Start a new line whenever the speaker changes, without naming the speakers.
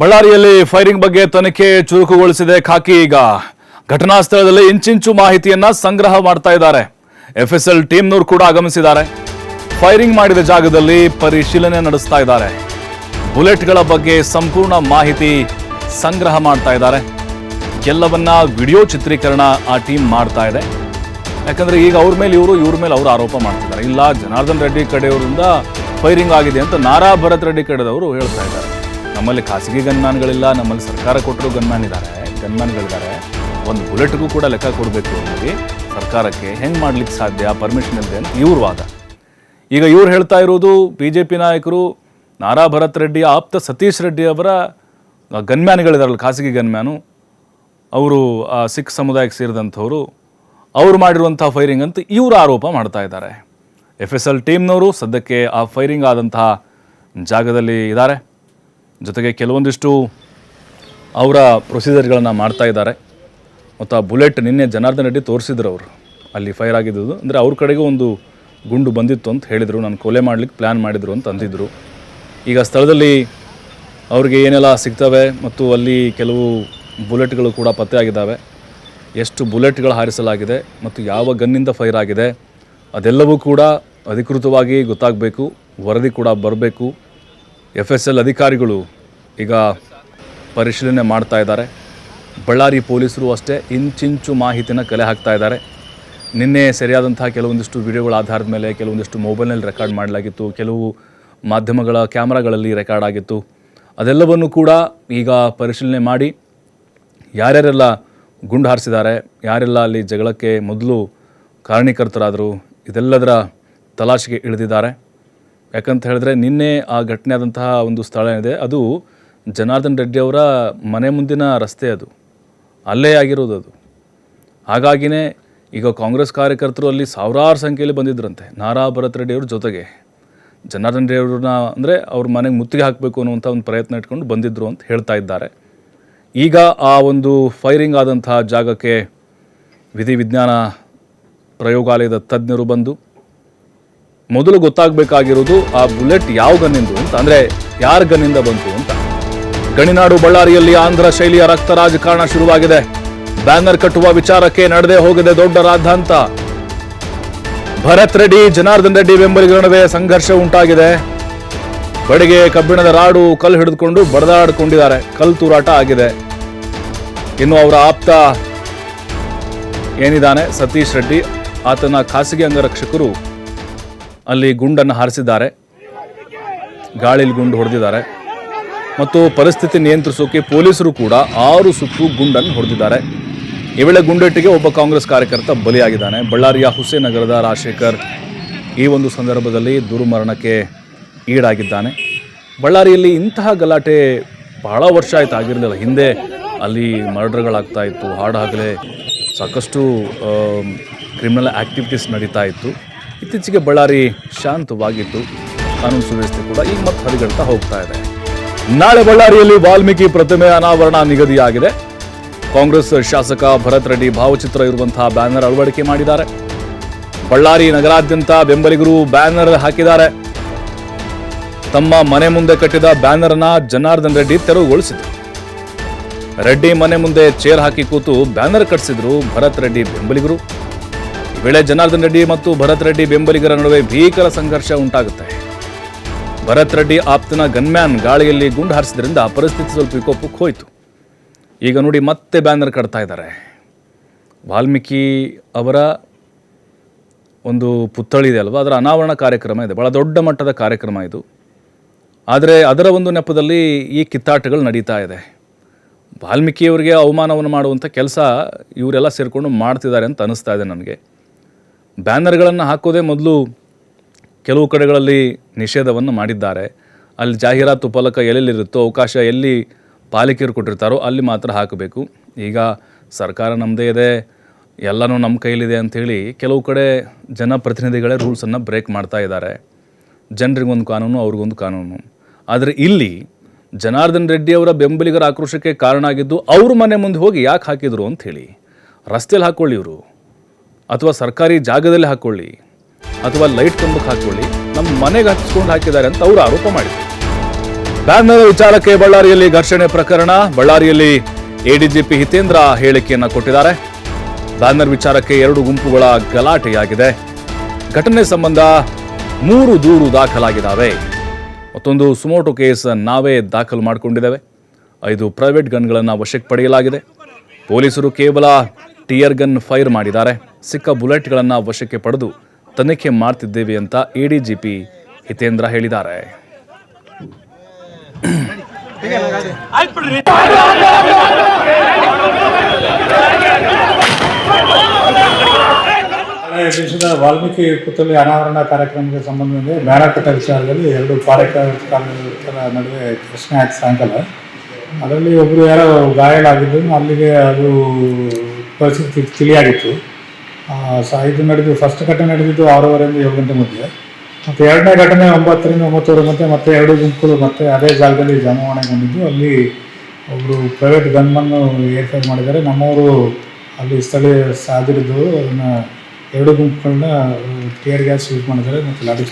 ಬಳ್ಳಾರಿಯಲ್ಲಿ ಫೈರಿಂಗ್ ಬಗ್ಗೆ ತನಿಖೆ ಚುರುಕುಗೊಳಿಸಿದೆ ಖಾಕಿ ಈಗ. ಘಟನಾ ಸ್ಥಳದಲ್ಲಿ ಇಂಚಿಂಚು ಮಾಹಿತಿಯನ್ನ ಸಂಗ್ರಹ ಮಾಡ್ತಾ ಇದ್ದಾರೆ. ಎಫ್ಎಸ್ಎಲ್ ಟೀಮ್ನವರು ಕೂಡ ಆಗಮಿಸಿದ್ದಾರೆ. ಫೈರಿಂಗ್ ಮಾಡಿದ ಜಾಗದಲ್ಲಿ ಪರಿಶೀಲನೆ ನಡೆಸ್ತಾ ಇದ್ದಾರೆ. ಬುಲೆಟ್ಗಳ ಬಗ್ಗೆ ಸಂಪೂರ್ಣ ಮಾಹಿತಿ ಸಂಗ್ರಹ ಮಾಡ್ತಾ ಇದ್ದಾರೆ. ಎಲ್ಲವನ್ನ ವಿಡಿಯೋ ಚಿತ್ರೀಕರಣ ಆ ಟೀಮ್ ಮಾಡ್ತಾ ಇದೆ. ಯಾಕಂದ್ರೆ ಈಗ ಅವ್ರ ಮೇಲೆ ಇವರು, ಇವ್ರ ಮೇಲೆ ಅವರು ಆರೋಪ ಮಾಡ್ತಿದ್ದಾರೆ. ಇಲ್ಲ, ಜನಾರ್ದನ್ ರೆಡ್ಡಿ ಕಡೆಯವರಿಂದ ಫೈರಿಂಗ್ ಆಗಿದೆ ಅಂತ ನಾರಾ ಭರತ್ ರೆಡ್ಡಿ ಕಡೆದವರು ಹೇಳ್ತಾ ಇದ್ದಾರೆ. ನಮ್ಮಲ್ಲಿ ಖಾಸಗಿ ಗನ್ಮ್ಯಾನ್ಗಳಿಲ್ಲ ನಮ್ಮಲ್ಲಿ ಸರ್ಕಾರ ಕೊಟ್ಟರು ಗನ್ಮ್ಯಾನ್ ಇದ್ದಾರೆ ಗನ್ಮ್ಯಾನ್ಗಳಿದ್ದಾರೆ ಒಂದು ಬುಲೆಟ್ಗೂ ಕೂಡ ಲೆಕ್ಕ ಕೊಡಬೇಕು ಅನ್ನೋದು ಸರ್ಕಾರಕ್ಕೆ ಹೆಂಗೆ ಮಾಡ್ಲಿಕ್ಕೆ ಸಾಧ್ಯ ಪರ್ಮಿಷನ್ ಇಲ್ಲದೆ ಅಂತ ಇವ್ರ ವಾದ. ಈಗ ಇವ್ರು ಹೇಳ್ತಾ ಇರೋದು ಬಿ ಜೆ ಪಿ ನಾಯಕರು, ನಾರಾ ಭರತ್ ರೆಡ್ಡಿ, ಆಪ್ತ ಸತೀಶ್ ರೆಡ್ಡಿ ಅವರ ಗನ್ಮ್ಯಾನ್ಗಳಿದಾರಲ್ಲ ಖಾಸಗಿ ಗನ್ಮ್ಯಾನು ಅವರು ಸಿಖ್ ಸಮುದಾಯಕ್ಕೆ ಸೇರಿದಂಥವರು, ಅವ್ರು ಮಾಡಿರುವಂಥ ಫೈರಿಂಗ್ ಅಂತ ಇವರು ಆರೋಪ ಮಾಡ್ತಾ ಇದ್ದಾರೆ. ಎಫ್ ಎಸ್ ಎಲ್ ಟೀಮ್ನವರು ಸದ್ಯಕ್ಕೆ ಆ ಫೈರಿಂಗ್ ಆದಂತಹ ಜಾಗದಲ್ಲಿ ಇದ್ದಾರೆ. ಜೊತೆಗೆ ಕೆಲವೊಂದಿಷ್ಟು ಅವರ ಪ್ರೊಸೀಜರ್ಗಳನ್ನು ಮಾಡ್ತಾ ಇದ್ದಾರೆ. ಮತ್ತು ಆ ಬುಲೆಟ್ ನಿನ್ನೆ ಜನಾರ್ದನ್ ರೆಡ್ಡಿ ತೋರಿಸಿದ್ರು ಅವರು. ಅಲ್ಲಿ ಫೈರ್ ಆಗಿದ್ದು ಅಂದರೆ ಅವ್ರ ಕಡೆಗೂ ಒಂದು ಗುಂಡು ಬಂದಿತ್ತು ಅಂತ ಹೇಳಿದರು. ನಾನು ಕೊಲೆ ಮಾಡ್ಲಿಕ್ಕೆ ಪ್ಲ್ಯಾನ್ ಮಾಡಿದರು ಅಂತ ಅಂದಿದ್ದರು ಈಗ ಸ್ಥಳದಲ್ಲಿ ಅವ್ರಿಗೆ ಏನೆಲ್ಲ ಸಿಗ್ತವೆ ಮತ್ತು ಅಲ್ಲಿ ಕೆಲವು ಬುಲೆಟ್ಗಳು ಕೂಡ ಪತ್ತೆಯಾಗಿದ್ದಾವೆ ಎಷ್ಟು ಬುಲೆಟ್ಗಳು ಹಾರಿಸಲಾಗಿದೆ ಮತ್ತು ಯಾವ ಗನ್ನಿಂದ ಫೈರ್ ಆಗಿದೆ ಅದೆಲ್ಲವೂ ಕೂಡ ಅಧಿಕೃತವಾಗಿ ಗೊತ್ತಾಗಬೇಕು. ವರದಿ ಕೂಡ ಬರಬೇಕು. ಎಫ್ ಎಸ್ ಎಲ್ ಅಧಿಕಾರಿಗಳು ಈಗ ಪರಿಶೀಲನೆ ಮಾಡ್ತಾ ಇದ್ದಾರೆ. ಬಳ್ಳಾರಿ ಪೊಲೀಸರು ಅಷ್ಟೇ ಇಂಚಿಂಚು ಮಾಹಿತಿನ ಕಲೆ ಹಾಕ್ತಾ ಇದ್ದಾರೆ. ನಿನ್ನೆ ಸರಿಯಾದಂತಹ ಕೆಲವೊಂದಿಷ್ಟು ವಿಡಿಯೋಗಳ ಆಧಾರದ ಮೇಲೆ ಕೆಲವೊಂದಿಷ್ಟು ಮೊಬೈಲ್ನಲ್ಲಿ ರೆಕಾರ್ಡ್ ಮಾಡಲಾಗಿತ್ತು, ಕೆಲವು ಮಾಧ್ಯಮಗಳ ಕ್ಯಾಮ್ರಾಗಳಲ್ಲಿ ರೆಕಾರ್ಡ್ ಆಗಿತ್ತು. ಅದೆಲ್ಲವನ್ನು ಕೂಡ ಈಗ ಪರಿಶೀಲನೆ ಮಾಡಿ ಯಾರ್ಯಾರೆಲ್ಲ ಗುಂಡು ಹಾರಿಸಿದ್ದಾರೆ, ಯಾರೆಲ್ಲ ಅಲ್ಲಿ ಜಗಳಕ್ಕೆ ಮೊದಲು ಕಾರಣೀಕರ್ತರಾದರು, ಇದೆಲ್ಲದರ ತಲಾಶೆಗೆ ಇಳಿದಿದ್ದಾರೆ. ಯಾಕಂತ ಹೇಳಿದ್ರೆ ನಿನ್ನೆ ಆ ಘಟನೆ ಆದಂತಹ ಒಂದು ಸ್ಥಳ ಏನಿದೆ, ಅದು ಜನಾರ್ದನ್ ರೆಡ್ಡಿ ಅವರ ಮನೆ ಮುಂದಿನ ರಸ್ತೆ ಅದು. ಅಲ್ಲೇ ಆಗಿರೋದು ಅದು. ಹಾಗಾಗಿನೇ ಈಗ ಕಾಂಗ್ರೆಸ್ ಕಾರ್ಯಕರ್ತರು ಅಲ್ಲಿ ಸಾವಿರಾರು ಸಂಖ್ಯೆಯಲ್ಲಿ ಬಂದಿದ್ರಂತೆ. ನಾರಾ ಭರತ್ ರೆಡ್ಡಿ ಅವ್ರ ಜೊತೆಗೆ. ಜನಾರ್ದನ್ ರೆಡ್ಡಿ ಅವ್ರನ್ನ ಅಂದರೆ ಅವ್ರ ಮನೆಗೆ ಮುತ್ತಿಗೆ ಹಾಕಬೇಕು ಅನ್ನುವಂಥ ಒಂದು ಪ್ರಯತ್ನ ಇಟ್ಕೊಂಡು ಬಂದಿದ್ದರು ಅಂತ ಹೇಳ್ತಾ ಇದ್ದಾರೆ. ಈಗ ಆ ಒಂದು ಫೈರಿಂಗ್ ಆದಂತಹ ಜಾಗಕ್ಕೆ ವಿಧಿವಿಜ್ಞಾನ ಪ್ರಯೋಗಾಲಯದ ತಜ್ಞರು ಬಂದು ಮೊದಲು ಗೊತ್ತಾಗಬೇಕಾಗಿರೋದು ಆ ಬುಲೆಟ್ ಯಾವ ಗನ್ನಿಂದು ಅಂತ, ಅಂದ್ರೆ ಯಾರ ಗನ್ನಿಂದ ಬಂತು ಅಂತ. ಗಣಿನಾಡು ಬಳ್ಳಾರಿಯಲ್ಲಿ ಆಂಧ್ರ ಶೈಲಿಯ ರಕ್ತ ರಾಜಕಾರಣ ಶುರುವಾಗಿದೆ. ಬ್ಯಾನರ್ ಕಟ್ಟುವ ವಿಚಾರಕ್ಕೆ ನಡೆದೇ ಹೋಗಿದೆ ದೊಡ್ಡ ರಾದ್ಧಾಂತ. ಭರತ್ ರೆಡ್ಡಿ, ಜನಾರ್ದನ್ ರೆಡ್ಡಿ ಬೆಂಬಲಿಗರ ನಡುವೆ ಸಂಘರ್ಷ ಉಂಟಾಗಿದೆ. ಬಡಿಗೆ ಕಬ್ಬಿಣದ ರಾಡು ಕಲ್ಲು ಹಿಡಿದುಕೊಂಡು ಬಡದಾಡಿಕೊಂಡಿದ್ದಾರೆ. ಕಲ್ಲು ತೂರಾಟ ಆಗಿದೆ. ಇನ್ನು ಅವರ ಆಪ್ತ ಏನಿದ್ದಾನೆ? ಸತೀಶ್ ರೆಡ್ಡಿ, ಆತನ ಖಾಸಗಿ ಅಂಗರಕ್ಷಕರು ಅಲ್ಲಿ ಗುಂಡನ್ನು ಹಾರಿಸಿದ್ದಾರೆ. ಗಾಳಿಲಿ ಗುಂಡು ಹೊಡೆದಿದ್ದಾರೆ. ಮತ್ತು ಪರಿಸ್ಥಿತಿ ನಿಯಂತ್ರಿಸೋಕೆ ಪೊಲೀಸರು ಕೂಡ ಆರು ಸುತ್ತು ಗುಂಡನ್ನು ಹೊಡೆದಿದ್ದಾರೆ. ಈ ವೇಳೆ ಗುಂಡೇಟಿಗೆ ಒಬ್ಬ ಕಾಂಗ್ರೆಸ್ ಕಾರ್ಯಕರ್ತ ಬಲಿಯಾಗಿದ್ದಾನೆ. ಬಳ್ಳಾರಿಯ ಹುಸೇನ್ ನಗರದ ರಾಜಶೇಖರ್ ಈ ಒಂದು ಸಂದರ್ಭದಲ್ಲಿ ದುರ್ಮರಣಕ್ಕೆ ಈಡಾಗಿದ್ದಾನೆ. ಬಳ್ಳಾರಿಯಲ್ಲಿ ಇಂತಹ ಗಲಾಟೆ ಬಹಳ ವರ್ಷ ಆಯ್ತು, ಆಗಿರಲಿಲ್ಲ. ಹಿಂದೆ ಅಲ್ಲಿ ಮರ್ಡರ್ಗಳಾಗ್ತಾ ಇತ್ತು. ಹಾಡಾಗಲೇ ಸಾಕಷ್ಟು ಕ್ರಿಮಿನಲ್ ಆ್ಯಕ್ಟಿವಿಟೀಸ್ ನಡೀತಾ ಇತ್ತು. ಇತ್ತೀಚೆಗೆ ಬಳ್ಳಾರಿ ಶಾಂತವಾಗಿತ್ತು ಕಾನೂನು ಸುವ್ಯವಸ್ಥೆ ಕೂಡ ಈಗ ಮತ್ತೆ ಹರಿಗಡ್ತಾ ಹೋಗ್ತಾ ಇದೆ. ನಾಳೆ ಬಳ್ಳಾರಿಯಲ್ಲಿ ವಾಲ್ಮೀಕಿ ಪ್ರತಿಮೆ ಅನಾವರಣ ನಿಗದಿಯಾಗಿದೆ. ಕಾಂಗ್ರೆಸ್ ಶಾಸಕ ಭರತ್ ರೆಡ್ಡಿ ಭಾವಚಿತ್ರ ಇರುವಂತಹ ಬ್ಯಾನರ್ ಅಳವಡಿಕೆ ಮಾಡಿದ್ದಾರೆ. ಬಳ್ಳಾರಿ ನಗರಾದ್ಯಂತ ಬೆಂಬಲಿಗರು ಬ್ಯಾನರ್ ಹಾಕಿದ್ದಾರೆ. ತಮ್ಮ ಮನೆ ಮುಂದೆ ಕಟ್ಟಿದ ಬ್ಯಾನರ್ ಅನ್ನ ಜನಾರ್ದನ್ ರೆಡ್ಡಿ ತೆರವುಗೊಳಿಸಿದರು. ರೆಡ್ಡಿ ಮನೆ ಮುಂದೆ ಚೇರ್ ಹಾಕಿ ಕೂತು ಬ್ಯಾನರ್ ಕಟ್ಟಿಸಿದ್ರು ಭರತ್ ರೆಡ್ಡಿ ಬೆಂಬಲಿಗರು. ವೇಳೆ ಜನಾರ್ದನ್ ರೆಡ್ಡಿ ಮತ್ತು ಭರತ್ ರೆಡ್ಡಿ ಬೆಂಬಲಿಗರ ನಡುವೆ ಭೀಕರ ಸಂಘರ್ಷ ಉಂಟಾಗುತ್ತೆ. ಭರತ್ ರೆಡ್ಡಿ ಆಪ್ತನ ಗನ್ಮ್ಯಾನ್ ಗಾಳಿಯಲ್ಲಿ ಗುಂಡು ಹಾರಿಸಿದ್ರಿಂದ ಪರಿಸ್ಥಿತಿ ಸ್ವಲ್ಪ ವಿಕೋಪಕ್ಕೆ ಹೋಯಿತು. ಈಗ ನೋಡಿ ಮತ್ತೆ ಬ್ಯಾನರ್ ಕಟ್ತಾ ಇದ್ದಾರೆ. ವಾಲ್ಮೀಕಿ ಅವರ ಒಂದು ಪುತ್ಥಳಿ ಇದೆ ಅಲ್ವಾ? ಅದರ ಅನಾವರಣ ಕಾರ್ಯಕ್ರಮ ಇದೆ. ಭಾಳ ದೊಡ್ಡ ಮಟ್ಟದ ಕಾರ್ಯಕ್ರಮ ಇದು. ಆದರೆ ಅದರ ಒಂದು ನೆಪದಲ್ಲಿ ಈ ಕಿತ್ತಾಟಗಳು ನಡೀತಾ ಇದೆ. ವಾಲ್ಮೀಕಿಯವರಿಗೆ ಅವಮಾನವನ್ನು ಮಾಡುವಂಥ ಕೆಲಸ ಇವರೆಲ್ಲ ಸೇರಿಕೊಂಡು ಮಾಡ್ತಿದ್ದಾರೆ ಅಂತ ಅನ್ನಿಸ್ತಾ ಇದೆ ನನಗೆ. ಬ್ಯಾನರ್ಗಳನ್ನು ಹಾಕೋದೇ ಮೊದಲು ಕೆಲವು ಕಡೆಗಳಲ್ಲಿ ನಿಷೇಧವನ್ನು ಮಾಡಿದ್ದಾರೆ. ಅಲ್ಲಿ ಜಾಹೀರಾತು ಫಲಕ ಎಲ್ಲೆಲ್ಲಿರುತ್ತೋ ಅವಕಾಶ ಎಲ್ಲಿ ಪಾಲಿಕೆಯರು ಕೊಟ್ಟಿರ್ತಾರೋ ಅಲ್ಲಿ ಮಾತ್ರ ಹಾಕಬೇಕು. ಈಗ ಸರ್ಕಾರ ನಮ್ಮದೇ ಇದೆ, ಎಲ್ಲನೂ ನಮ್ಮ ಕೈಲಿದೆ ಅಂಥೇಳಿ ಕೆಲವು ಕಡೆ ಜನಪ್ರತಿನಿಧಿಗಳೇ ರೂಲ್ಸನ್ನು ಬ್ರೇಕ್ ಮಾಡ್ತಾ ಇದ್ದಾರೆ. ಜನರಿಗೊಂದು ಕಾನೂನು, ಅವ್ರಿಗೊಂದು ಕಾನೂನು. ಆದರೆ ಇಲ್ಲಿ ಜನಾರ್ದನ್ ರೆಡ್ಡಿಯವರ ಬೆಂಬಲಿಗರ ಆಕ್ರೋಶಕ್ಕೆ ಕಾರಣ ಆಗಿದ್ದು ಅವ್ರ ಮನೆ ಮುಂದೆ ಹೋಗಿ ಯಾಕೆ ಹಾಕಿದರು ಅಂತ ಹೇಳಿ. ರಸ್ತೆಯಲ್ಲಿ ಹಾಕ್ಕೊಳ್ಳಿ ಇವರು. ಅಥವಾ ಸರ್ಕಾರಿ ಜಾಗದಲ್ಲಿ ಹಾಕ್ಕೊಳ್ಳಿ ಅಥವಾ ಲೈಟ್ ಕಂಬಕ್ಕೆ ಹಾಕ್ಕೊಳ್ಳಿ ನಮ್ಮ ಮನೆಗೆ ಹಚ್ಚಿಕೊಂಡು ಹಾಕಿದ್ದಾರೆ ಅಂತ ಅವರು ಆರೋಪ ಮಾಡಿದರು. ಬ್ಯಾನರ್ ವಿಚಾರಕ್ಕೆ ಬಳ್ಳಾರಿಯಲ್ಲಿ ಘರ್ಷಣೆ ಪ್ರಕರಣ, ಬಳ್ಳಾರಿಯಲ್ಲಿ ಎಡಿಜಿಪಿ ಹಿತೇಂದ್ರ ಹೇಳಿಕೆಯನ್ನು ಕೊಟ್ಟಿದ್ದಾರೆ. ಬ್ಯಾನರ್ ವಿಚಾರಕ್ಕೆ ಎರಡು ಗುಂಪುಗಳ ಗಲಾಟೆಯಾಗಿದೆ. ಘಟನೆ ಸಂಬಂಧ ಮೂರು ದೂರು ದಾಖಲಾಗಿದ್ದಾವೆ. ಮತ್ತೊಂದು ಸುಮೋಟೋ ಕೇಸ್ ನಾವೇ ದಾಖಲು ಮಾಡಿಕೊಂಡಿದ್ದೇವೆ. ಐದು ಪ್ರೈವೇಟ್ ಗನ್ಗಳನ್ನು ವಶಕ್ಕೆ ಪಡೆಯಲಾಗಿದೆ. ಪೊಲೀಸರು ಕೇವಲ ಟಿಯರ್ ಗನ್ ಫೈರ್ ಮಾಡಿದ್ದಾರೆ. ಸಿಕ್ಕ ಬುಲೆಟ್ಗಳನ್ನು ವಶಕ್ಕೆ ಪಡೆದು ತನಿಖೆ ಮಾಡ್ತಿದ್ದೇವೆ ಅಂತ ಎಡಿಜಿಪಿ ಹಿತೇಂದ್ರ ಹೇಳಿದ್ದಾರೆ.
ಹಳೆ ದೇಶದ ವಾಲ್ಮೀಕಿ ಪುತ್ಥಳಿ ಅನಾವರಣ ಕಾರ್ಯಕ್ರಮಕ್ಕೆ ಸಂಬಂಧಿಸಿದಂತೆ ಬ್ಯಾನರ್ ಕಟ್ಟ ವಿಚಾರದಲ್ಲಿ ಎರಡು ಕಾರ್ಯಕರ್ತರ ನಡುವೆ ಪ್ರಶ್ನೆ ಆಯ್ತು ಸಾಯಂಕಾಲ ಅದರಲ್ಲಿ ಒಬ್ಬರು ಯಾರೋ ಗಾಯಗಳಾಗಿದ್ದು ಅಲ್ಲಿಗೆ ಅದು ಪರಿಸ್ಥಿತಿ ತಿಳಿಯಾಗಿತ್ತು. ಸ ಇದು ನಡೆದು ಫಸ್ಟ್ ಘಟನೆ ನಡೆದಿದ್ದು ಆರೂವರೆಯಿಂದ ಏಳು ಗಂಟೆ ಮಧ್ಯೆ. ಮತ್ತು ಎರಡನೇ ಘಟನೆ ಒಂಬತ್ತರಿಂದ ಒಂಬತ್ತುವರೆ ಮಧ್ಯೆ ಮತ್ತೆ ಎರಡು ಗುಂಪುಗಳು, ಮತ್ತೆ ಅದೇ ಜಾಗದಲ್ಲಿ ಜಮಾವಣೆಗೊಂಡಿದ್ದು ಅಲ್ಲಿ ಒಬ್ಬರು ಪ್ರೈವೇಟ್ ಗನ್ಮನ್ನು ಏರ್ಫೇರ್ ಮಾಡಿದ್ದಾರೆ. ನಮ್ಮವರು ಅಲ್ಲಿ ಸ್ಥಳೀಯ ಸಾಧಿರಿದ್ದು ಅದನ್ನು ಎರಡು ಗುಂಪುಗಳನ್ನ ಟಿಯರ್ ಗ್ಯಾಸ್ ಯೂಸ್ ಮಾಡಿದ್ದಾರೆ. ಮತ್ತು ಲಾಡಿ